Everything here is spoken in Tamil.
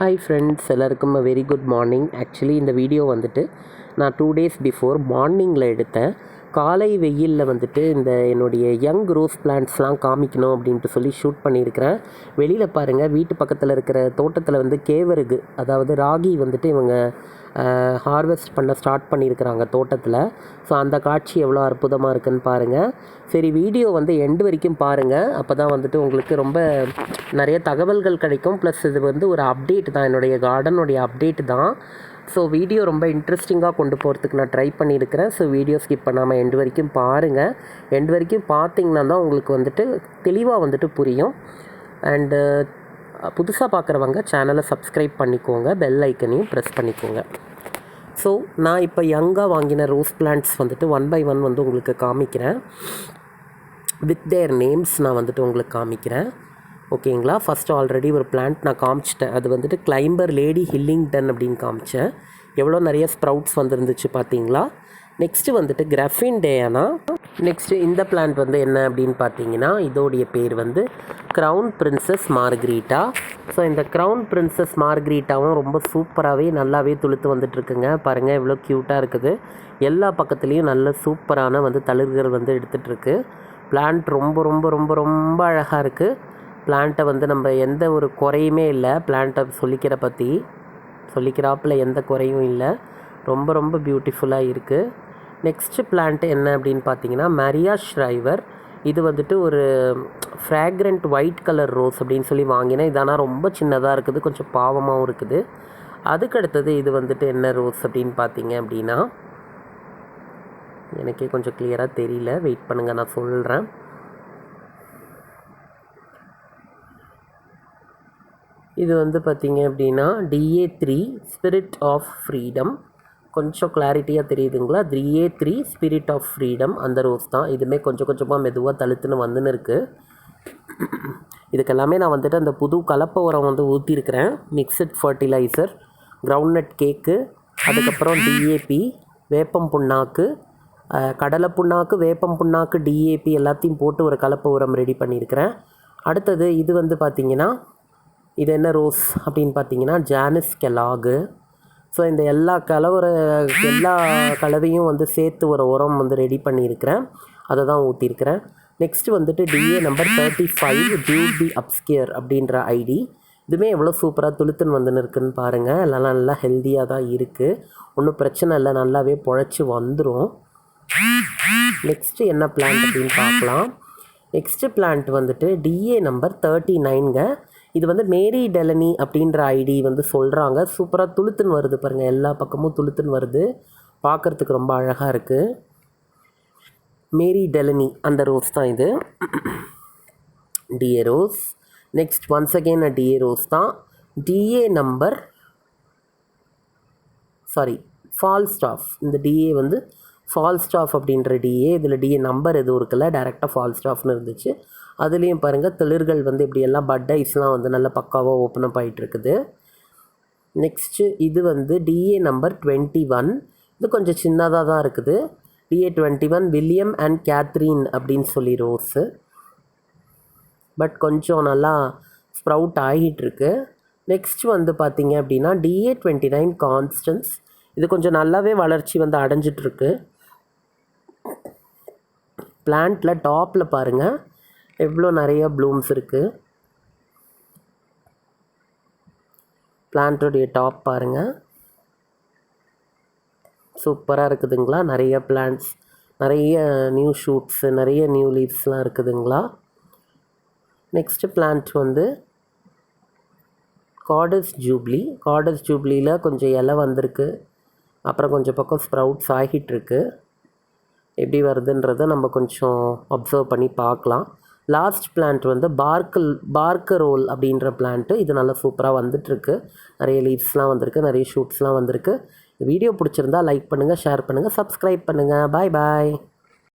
ஹாய் ஃப்ரெண்ட்ஸ் எல்லாருக்கும் வெரி குட் மார்னிங் ஆக்சுவலி இந்த வீடியோ வந்துட்டு நான் டூ டேஸ் பிஃபோர் மார்னிங்கில் எடுத்தேன். காலை வெயிலில் வந்துட்டு இந்த என்னுடைய யங் ரோஸ் பிளான்ட்ஸ்லாம் காமிக்கணும் அப்படின்ட்டு சொல்லி ஷூட் பண்ணியிருக்கிறேன். வெளியில் பாருங்கள் வீட்டு பக்கத்தில் இருக்கிற தோட்டத்தில் வந்து கேவருகு அதாவது ராகி வந்துட்டு இவங்க ஹார்வெஸ்ட் பண்ண ஸ்டார்ட் பண்ணியிருக்கிறாங்க தோட்டத்தில். ஸோ அந்த காட்சி எவ்வளோ அற்புதமாக இருக்குன்னு பாருங்கள் சரி வீடியோ வந்து எண்டு வரைக்கும் பாருங்கள் அப்போ தான் வந்துட்டு உங்களுக்கு ரொம்ப நிறைய தகவல்கள் கிடைக்கும். ப்ளஸ் இது வந்து ஒரு அப்டேட் தான். என்னுடைய கார்டனுடைய அப்டேட் தான். ஸோ வீடியோ ரொம்ப இன்ட்ரெஸ்டிங்காக கொண்டு போகிறதுக்கு நான் ட்ரை பண்ணியிருக்கிறேன். ஸோ வீடியோ ஸ்கிப் பண்ணாமல் எண்டு வரைக்கும் பாருங்கள் எண்டு வரைக்கும் பார்த்தீங்கன்னா தான் உங்களுக்கு வந்துட்டு தெளிவாக வந்துட்டு புரியும். அண்டு புதுசாக பார்க்குறவங்க சேனலை சப்ஸ்கிரைப் பண்ணிக்கோங்க. பெல் ஐக்கனையும் ப்ரெஸ் பண்ணிக்கோங்க. ஸோ நான் இப்போ யங்காக வாங்கின ரோஸ் பிளான்ட்ஸ் வந்துட்டு ஒன் பை ஒன் வந்து உங்களுக்கு காமிக்கிறேன். வித் தேர் நேம்ஸ் நான் வந்துட்டு உங்களுக்கு காமிக்கிறேன். ஓகேங்களா ஃபஸ்ட்டு ஆல்ரெடி ஒரு பிளான்ட் நான் காமிச்சிட்டேன். அது வந்துட்டு கிளைம்பர் லேடி ஹில்லிங்டன் அப்படின்னு காமிச்சேன். எவ்வளோ நிறைய ஸ்ப்ரவுட்ஸ் வந்துருந்துச்சு பார்த்தீங்களா? நெக்ஸ்ட்டு வந்துட்டு கிரஃபின் டேயானா நெக்ஸ்ட்டு இந்த பிளான்ட் வந்து என்ன அப்படின்னு பார்த்தீங்கன்னா இதோடைய பேர் வந்து க்ரௌன் பிரின்சஸ் மார்க்ரீட்டா ஸோ இந்த க்ரௌன் பிரின்சஸ் மார்க்ரீட்டாவும் ரொம்ப சூப்பராகவே நல்லாவே துளுத்து வந்துட்டுருக்குங்க. பாருங்கள் இவ்வளோ க்யூட்டாக இருக்குது. எல்லா பக்கத்துலேயும் நல்ல சூப்பரான வந்து தளிர்கள் வந்து எடுத்துகிட்ருக்கு பிளான்ட் ரொம்ப ரொம்ப ரொம்ப ரொம்ப அழகாக இருக்குது பிளான்ட்டை வந்து நம்ம எந்த ஒரு குறையுமே இல்லை. பிளான்ட்டை சொல்லிக்கிற பற்றி சொல்லிக்கிறாப்பில் எந்த குறையும் இல்லை. ரொம்ப ரொம்ப பியூட்டிஃபுல்லாக இருக்குது நெக்ஸ்ட்டு பிளான்ட் என்ன அப்படின்னு பார்த்தீங்கன்னா மரியா ஷ்ரைவர் இது வந்துட்டு ஒரு ஃப்ராக்ரண்ட் ஒயிட் கலர் ரோஸ் அப்படின்னு சொல்லி வாங்கினேன். இது ஆனால் ரொம்ப சின்னதாக இருக்குது கொஞ்சம் பாவமாகவும் இருக்குது. அதுக்கு அடுத்தது இது வந்துட்டு என்ன ரோஸ் அப்படின்னு பார்த்தீங்க அப்படின்னா எனக்கே கொஞ்சம் கிளியராக தெரியல. வெயிட் பண்ணுங்கள் நான் சொல்கிறேன் இது வந்து பார்த்திங்க அப்படின்னா TA three spirit of freedom கொஞ்சம் கிளாரிட்டியாக தெரியுதுங்களா? Three A three spirit of freedom அந்த ரோஸ் தான். இதுவுமே கொஞ்சம் கொஞ்சமாக மெதுவாக தழுத்துன்னு வந்துன்னு இருக்குது இதுக்கெல்லாமே நான் வந்துட்டு அந்த புது கலப்பை உரம் வந்து ஊற்றிருக்கிறேன் மிக்சட் ஃபர்டிலைசர் கிரவுண்ட்நட் கேக்கு அதுக்கப்புறம் டிஏபி வேப்பம் புண்ணாக்கு கடலை புண்ணாக்கு வேப்பம் புண்ணாக்கு டிஏபி எல்லாத்தையும் போட்டு ஒரு கலப்பை உரம் ரெடி பண்ணியிருக்கிறேன் அடுத்தது இது வந்து பார்த்திங்கன்னா இது என்ன ரோஸ் அப்படின்னு பார்த்தீங்கன்னா ஜானிஸ் கெலாகு ஸோ இந்த எல்லா கலவர எல்லா கலவையும் வந்து சேர்த்து ஒரு உரம் வந்து ரெடி பண்ணியிருக்கிறேன். அதை தான் ஊற்றிருக்கிறேன் நெக்ஸ்ட்டு வந்துட்டு டிஏ நம்பர் தேர்ட்டி ஃபைவ் டியூபி அப்ஸ்கியர் அப்படின்ற ஐடி இதுவுமே எவ்வளோ சூப்பராக துளுத்துன்னு வந்துன்னு இருக்குன்னு பாருங்கள் எல்லாம் நல்லா ஹெல்த்தியாக தான் இருக்குது ஒன்றும் பிரச்சனை இல்லை. நல்லாவே பொழைச்சி வந்துடும் நெக்ஸ்ட்டு என்ன பிளான்ட் அப்படின்னு பார்க்கலாம். நெக்ஸ்ட்டு பிளான்ட் வந்துட்டு டிஏ நம்பர் தேர்ட்டி நைன்ங்க இது வந்து மேரி டெலனி அப்படின்ற ஐடி வந்து சொல்கிறாங்க சூப்பராக துளுத்துன்னு வருது பாருங்கள் எல்லா பக்கமும் துளுத்துன்னு வருது. பார்க்குறதுக்கு ரொம்ப அழகாக இருக்குது மேரி டெலனி அந்த ரோஸ் தான் இது. TA rose. Next once again TA rose தான். DA number sorry Falstaff இந்த டிஏ வந்து ஃபால் ஸ்டாஃப் அப்படின்ற டிஏ இதில் டிஏ நம்பர் எதுவும் இருக்குல்ல டேரெக்டாக ஃபால் ஸ்டாஃப்னு இருந்துச்சு. அதுலேயும் பாருங்கள் திளிர்கள் வந்து இப்படி எல்லாம் பட் ஐஸ்லாம் வந்து நல்லா பக்காவாக ஓப்பன் அப் ஆகிட்டுருக்குது நெக்ஸ்ட்டு இது வந்து டிஏ நம்பர் டுவெண்ட்டி ஒன் இது கொஞ்சம் சின்னதாக தான் இருக்குது. TA twenty one William and Catherine அப்படின்னு சொல்லி ரோஸு பட் கொஞ்சம் நல்லா ஸ்ப்ரவுட் ஆகிட்டுருக்கு. நெக்ஸ்ட் வந்து பார்த்திங்க அப்படின்னா டிஏ டுவெண்ட்டி நைன் கான்ஸ்டன்ஸ் இது கொஞ்சம் நல்லாவே வளர்ச்சி வந்து அடைஞ்சிட்ருக்கு பிளான்ட்டில் டாப்பில் பாருங்கள் எவ்வளோ நிறைய ப்ளூம்ஸ் இருக்குது பிளான்ட்டுடைய டாப் பாருங்கள் சூப்பராக இருக்குதுங்களா? நிறைய பிளான்ட்ஸ் நிறைய நியூ ஷூட்ஸு நிறைய நியூ லீவ்ஸ்லாம் இருக்குதுங்களா? நெக்ஸ்ட்டு பிளான்ட் வந்து காடஸ் ஜூப்ளி காடஸ் ஜூப்ளியில் கொஞ்சம் இலை வந்திருக்கு. அப்புறம் கொஞ்சம் பக்கம் ஸ்ப்ரவுட்ஸ் ஆகிட்டுருக்கு எப்படி வருதுன்றதை நம்ம கொஞ்சம் அப்சர்வ் பண்ணி பார்க்கலாம். லாஸ்ட் பிளான்ட் வந்து பார்க்கல் பார்க்கரோல் அப்படின்ற பிளான்ட்டு இது நல்லா சூப்பராக வந்துட்டுருக்கு. நிறைய லீவ்ஸ்லாம் வந்திருக்கு நிறைய ஷூட்ஸ்லாம் வந்திருக்கு. வீடியோ பிடிச்சிருந்தா லைக் பண்ணுங்கள் ஷேர் பண்ணுங்கள் சப்ஸ்கிரைப் பண்ணுங்கள் பாய் பாய்